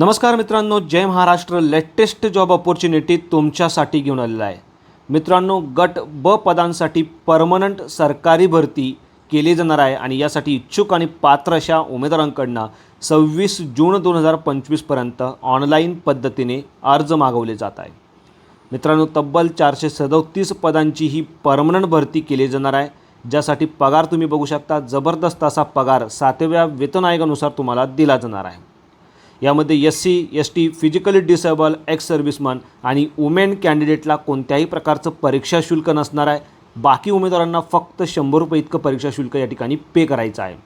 नमस्कार मित्रांनो जय महाराष्ट्र. लेटेस्ट जॉब ऑपॉर्च्युनिटी तुमच्यासाठी घेऊन आलेला आहे. मित्रांनो गट ब पदांसाठी परमनंट सरकारी भरती केली जाणार आहे आणि यासाठी इच्छुक आणि पात्र अशा उमेदवारांकडनं सव्वीस जून दोन हजार पंचवीसपर्यंत ऑनलाईन पद्धतीने अर्ज मागवले जात आहे. मित्रांनो तब्बल चारशे सदोतीस पदांची ही परमनंट भरती केली जाणार आहे. ज्यासाठी पगार तुम्ही बघू शकता जबरदस्त असा पगार सातव्या वेतन आयोगानुसार तुम्हाला दिला जाणार आहे. यामध्ये S C S T physically disable ex serviceman आणि वुमेन कॅन्डिडेटला कोणत्याही प्रकारचं परीक्षा शुल्क नसणार आहे. बाकी उमेदवारांना फक्त शंभर रुपये इतकं परीक्षा शुल्क या ठिकाणी पे करायचं आहे.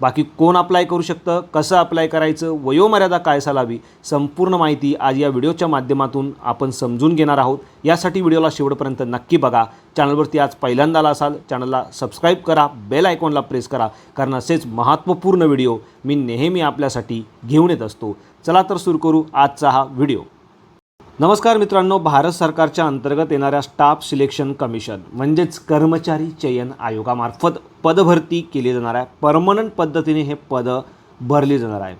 बाकी कोण अप्लाय करू शकतं कसं अप्लाय करायचं वयोमर्यादा काय असावी संपूर्ण माहिती आज या व्हिडिओच्या माध्यमातून आपण समजून घेणार आहोत. यासाठी व्हिडिओला शेवटपर्यंत नक्की बघा. चॅनलवरती आज पहिल्यांदा आला असाल चॅनलला सबस्क्राईब करा बेल आयकॉनला प्रेस करा कारण असेच महत्त्वपूर्ण व्हिडिओ मी नेहमी आपल्यासाठी घेऊन येत असतो. चला तर सुरू करू आजचा हा व्हिडिओ. नमस्कार मित्रांनो भारत सरकारच्या अंतर्गत येणाऱ्या स्टाफ सिलेक्शन कमिशन म्हणजेच कर्मचारी चयन आयोगामार्फत पदभरती केली जाणार आहे. परमनंट पद्धतीने हे पद भरली जाणार आहे.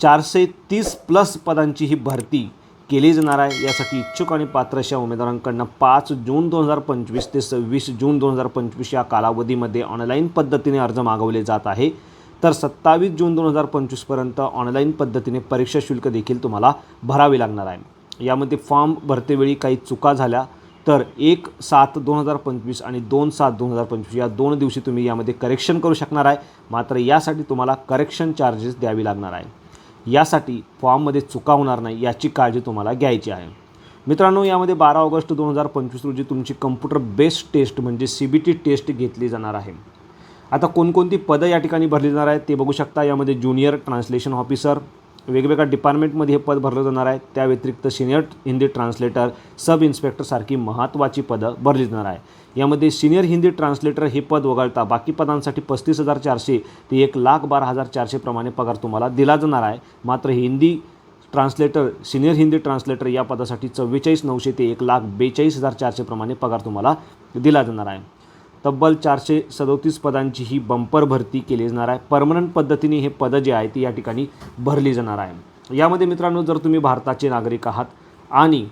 चारशे तीस प्लस पदांची ही भरती केली जाणार आहे. यासाठी इच्छुक आणि पात्र अशा उमेदवारांकडनं पाच जून दोन हजार पंचवीस ते सव्वीस जून दोन हजार पंचवीस या कालावधीमध्ये ऑनलाईन पद्धतीने अर्ज मागवले जात आहे. तर सत्तावीस जून दोन हजार पंचवीसपर्यंत ऑनलाईन पद्धतीने परीक्षा शुल्क देखील तुम्हाला भरावे लागणार आहे. यामध्ये फॉर्म भरतेवेळी काही चुका झाल्या तर एक सात दोन हजार पंचवीस आणि दोन सात दोन हजार पंचवीस या दोन दिवशी तुम्ही यामध्ये करेक्शन करू शकणार आहे. मात्र यासाठी तुम्हाला करेक्शन चार्जेस द्यावी लागणार आहे. यासाठी फॉर्ममध्ये चुका होणार नाही याची काळजी तुम्हाला घ्यायची आहे. मित्रांनो यामध्ये बारा ऑगस्ट दोन हजार पंचवीस रोजी तुमची कम्प्युटर बेस्ड टेस्ट म्हणजे सी बी टी टेस्ट घेतली जाणार आहे. आता कोणकोणती पदं या ठिकाणी भरली जाणार आहेत ते बघू शकता. यामध्ये ज्युनियर ट्रान्सलेशन ऑफिसर वेगवेगळ्या डिपार्टमेंटमध्ये हे पद भरलं जाणार आहे. त्या व्यतिरिक्त सिनियर हिंदी ट्रान्सलेटर सब इन्स्पेक्टरसारखी महत्त्वाची पदं भरली जाणार आहे. यामध्ये सिनियर हिंदी ट्रान्सलेटर हे पद वगळता बाकी पदांसाठी पस्तीस हजार चारशे ते एक लाख बारा हजार चारशेप्रमाणे पगार तुम्हाला दिला जाणार आहे. मात्र Hindi translator senior Hindi translator या पदासाठी चव्वेचाळीस नऊशे ते एक लाख बेचाळीस हजार चारशेप्रमाणे पगार तुम्हाला दिला जाणार आहे. तब्बल चारशे सदोतीस पदांची ही बंपर भरती केली जाणार आहे. परमनंट पद्धतीने हे पदं जे आहे ती या ठिकाणी भरली जाणार आहे. यामध्ये मित्रांनो जर तुम्ही भारताचे नागरिक आहात आणि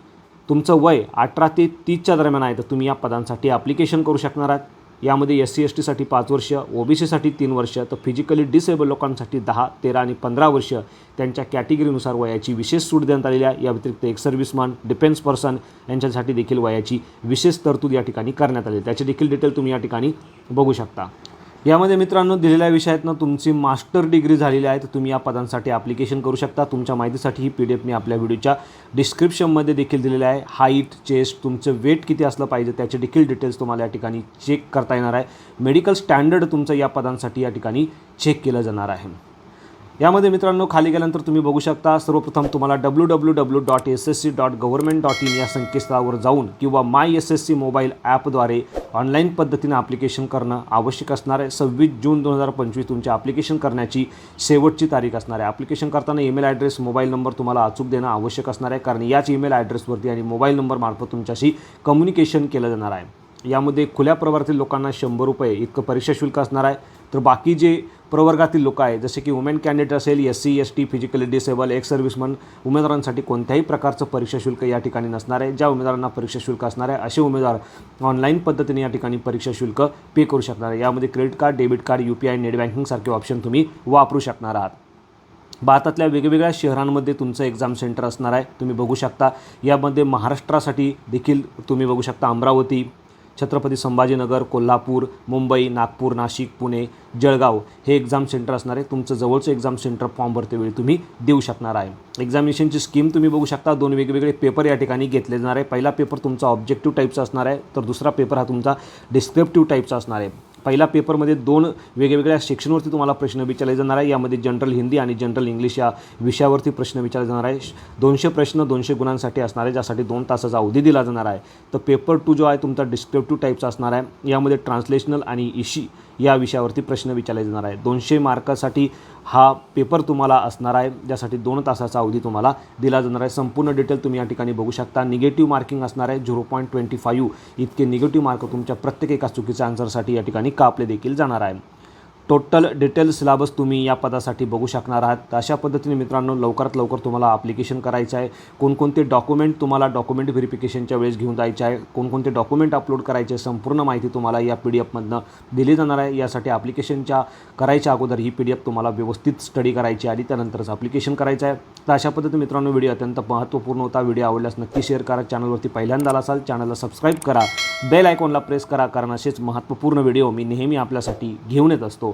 तुमचं वय अठरा ते तीसच्या दरम्यान आहे तर तुम्ही या पदांसाठी ॲप्लिकेशन करू शकणार आहात. यामध्ये एस सी एस टीसाठी पाच वर्ष ओ बी सीसाठी तीन वर्ष तर फिजिकली डिसेबल लोकांसाठी दहा तेरा आणि पंधरा वर्ष त्यांच्या कॅटेगरीनुसार वयाची विशेष सूट देण्यात आलेली आहे. या व्यतिरिक्त एक सर्व्हिसमॅन डिफेन्स पर्सन यांच्यासाठी देखील वयाची विशेष तरतूद या ठिकाणी करण्यात आली त्याचे देखील डिटेल तुम्ही या ठिकाणी बघू शकता. यामध्ये मित्रांनो दिलेल्या विषयातनं तुमची मास्टर डिग्री झालेली आहे तर तुम्ही या पदांसाठी ॲप्लिकेशन करू शकता. तुमच्या माहितीसाठी ही पी डी एफ मी आपल्या व्हिडिओच्या डिस्क्रिप्शनमध्ये देखील दिलेलं आहे. हाईट चेस्ट तुमचं वेट किती असलं पाहिजे त्याचे देखील डिटेल्स तुम्हाला या ठिकाणी चेक करता येणार आहे. मेडिकल स्टँडर्ड तुमचं या पदांसाठी या ठिकाणी चेक केलं जाणार आहे. यामध्ये मित्रांनो खाली गेल्यानंतर तुम्ही बघू शकता सर्वप्रथम तुम्हाला W W W dot S S C dot government dot in या संकेतस्थळावर जाऊन किंवा my S S C mobile ॲपद्वारे ऑनलाईन पद्धतीनं ॲप्लिकेशन करणं आवश्यक असणार आहे. सव्वीस जून दोन हजार पंचवीस तुमच्या ॲप्लिकेशन करण्याची शेवटची तारीख असणार आहे. ॲप्लिकेशन करताना ईमेल ॲड्रेस मोबाईल नंबर तुम्हाला अचूक देणं आवश्यक असणार आहे कारण याच ईमेल ॲड्रेसवरती आणि मोबाईल नंबरमार्फत तुमच्याशी कम्युनिकेशन केलं जाणार आहे. यामध्ये खुल्या प्रवर्गातील लोकांना शंभर रुपये इतकं परीक्षा शुल्क असणार आहे. तर बाकी जे प्रवर्गातील लोक आहेत. जसे की वुमेन कॅन्डिडेट असेल S C S T physically disable ex serviceman उमेदवारांसाठी कोणत्याही प्रकारचं परीक्षा शुल्क या ठिकाणी नसणार आहे. ज्या उमेदवारांना परीक्षा शुल्क असणार आहे असे उमेदवार ऑनलाईन पद्धतीने या ठिकाणी परीक्षा शुल्क पे करू शकणार आहे. यामध्ये credit card debit card U P I net बँकिंगसारखे option तुम्ही वापरू शकणार आहात. भारतातल्या वेगवेगळ्या शहरांमध्ये तुमचं एक्झाम सेंटर असणार आहे. तुम्ही बघू शकता. यामध्ये महाराष्ट्रासाठी देखील तुम्ही बघू शकता अमरावती छत्रपती संभाजीनगर कोल्हापूर मुंबई नागपूर नाशिक पुणे जळगाव हे एक्झाम सेंटर असणार आहे. तुमचं जवळचं एक्झाम सेंटर फॉर्म भरतेवेळी तुम्ही देऊ शकणार आहे. एक्झामिनेशनची स्कीम तुम्ही बघू शकता. दोन वेगवेगळे पेपर या ठिकाणी घेतले जाणार आहे. पहिला पेपर तुमचा ऑब्जेक्टिव्ह टाईपचा असणार आहे तर दुसरा पेपर हा तुमचा डिस्क्रिप्टिव्ह टाईपचा असणार आहे. पहिल्या पेपरमध्ये दोन वेगवेगळ्या सेक्शनवरती तुम्हाला प्रश्न विचारले जाणार आहे. यामध्ये जनरल हिंदी आणि जनरल इंग्लिश या विषयावरती प्रश्न विचारले जाणार आहे. दोनशे प्रश्न दोनशे गुणांसाठी असणार आहे ज्यासाठी दोन तासाचा अवधी दिला जाणार आहे. तर पेपर टू जो आहे तुमचा डिस्क्रिप्टिव्ह टाईपचा असणार आहे. यामध्ये ट्रान्सलेशनल आणि इशी या विषयावरती प्रश्न विचारले जाणार आहे. दोनशे मार्कासाठी हा पेपर तुम्हाला असणार आहे ज्यासाठी दोन तासाचा अवधी तुम्हाला दिला जाणार आहे. संपूर्ण डिटेल तुम्ही या ठिकाणी बघू शकता. निगेटिव्ह मार्किंग असणार आहे झिरो पॉईंट ट्वेंटी फाईव्ह इतके निगेटिव्ह मार्क तुमच्या प्रत्येक एका चुकीच्या आन्सरसाठी या ठिकाणी कापले देखील जाणार आहे. टोटल डिटेल सिलेबस तुम्ही या पदासाठी बघू शकणार आहात. अशा पद्धतीने मित्रांनो लवकरात लवकर तुम्हाला ॲप्लिकेशन करायचं आहे. कोणकोणते डॉक्युमेंट तुम्हाला डॉक्युमेंट व्हेरिफिकेशनच्या वेळेस घेऊन जायचे आहे कोणकोणते डॉक्युमेंट अपलोड करायचे संपूर्ण माहिती तुम्हाला या पी डी एफमधनं दिली जाणार आहे. यासाठी ॲप्लिकेशनच्या करायच्या अगोदर ही पी डी एफ तुम्हाला व्यवस्थित स्टडी करायची आणि त्यानंतरच ॲप्लिकेशन करायचं आहे. तर अशा पद्धतीने मित्रांनो व्हिडिओ अत्यंत महत्त्वपूर्ण होता. व्हिडिओ आवडल्यास नक्की शेअर करा. चॅनलवरती पहिल्यांदा आला असाल चॅनलला सबस्क्राईब करा. बेल आयकॉनला प्रेस करा कारण असेच महत्त्वपूर्ण व्हिडिओ मी नेहमी आपल्यासाठी घेऊन येत असतो.